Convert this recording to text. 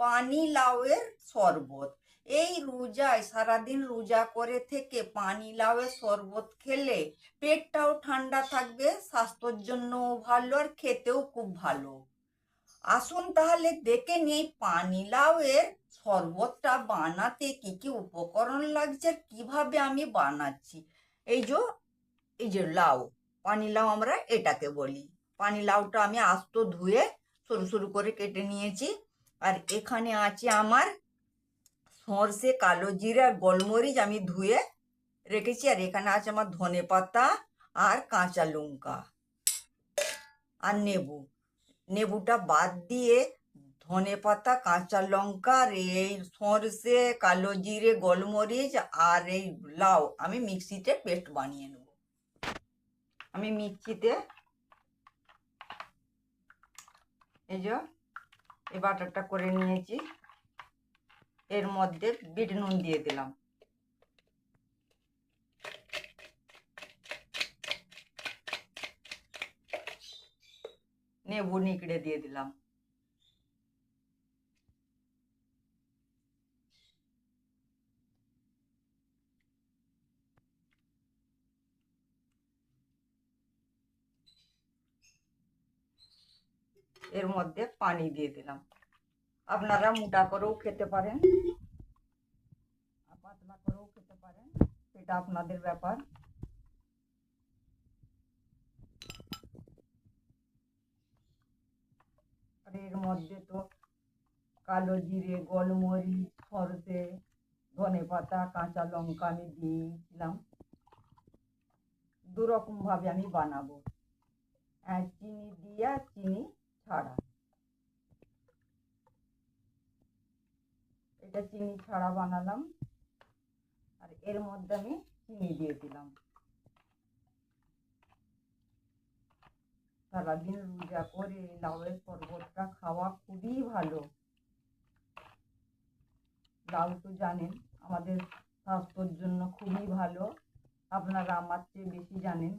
পানি লাউয়ের শরবত। এই রোজায়, সারাদিন রোজা করে থেকে পানি লাউয়ের শরবত খেলে পেটটাও ঠান্ডা থাকবে, স্বাস্থ্যের জন্যও ভালো আর খেতেও খুব ভালো। আসুন তাহলে দেখে নিই পানি লাউয়ের শরবতটা বানাতে কি কি উপকরণ লাগছে কীভাবে আমি বানাচ্ছি। এই যে এই যে লাউ, পানি লাউ আমরা এটাকে বলি। পানি লাউটা আমি আস্ত ধুয়ে সরু সরু করে কেটে নিয়েছি। আর এখানে আছে আমার সর্ষে, কালো জিরে গোলমরিচ আমি ধুয়ে রেখেছি। আর এখানে আছে আমার ধনে পাতা আর কাঁচা লঙ্কা। আর নেবু। নেবুটা বাদ দিয়ে ধনে পাতা, কাঁচা লঙ্কা আর এই সর্ষে, কালো জিরে, গোলমরিচ আর এই লাউ আমি মিক্সিতে পেস্ট বানিয়ে নেব। আমি মিক্সিতে এই যে এই বাটারটা করে নিয়েছি। এর মধ্যে বিট নুন দিয়ে দিলাম। নেবু নিকড়ে দিয়ে দিলাম। এর মধ্যে পানি দিয়ে দিলাম। আপনারা মোটা করেও খেতে পারেন পাতলা করেও খেতে পারেন, সেটা আপনাদের ব্যাপার। আর এর মধ্যে তো কালো জিরে, গোলমরিচ, সরষে, ধনে পাতা, কাঁচা লঙ্কা আমি দিয়েছিলাম দু রকম ভাবে আমি বানাবো। চিনি দিয়া, চিনি ছাড়া। এটা চিনি ছাড়া বানালাম। আর এর মধ্যে আমি চিনি দিয়ে দিলাম। সারাদিন রোজা করে লাউয়ের শরবতটা খাওয়া খুবই ভালো। লাউ তো জানেন, আমাদের স্বাস্থ্যের জন্য খুবই ভালো। আপনারা আমার চেয়ে বেশি জানেন।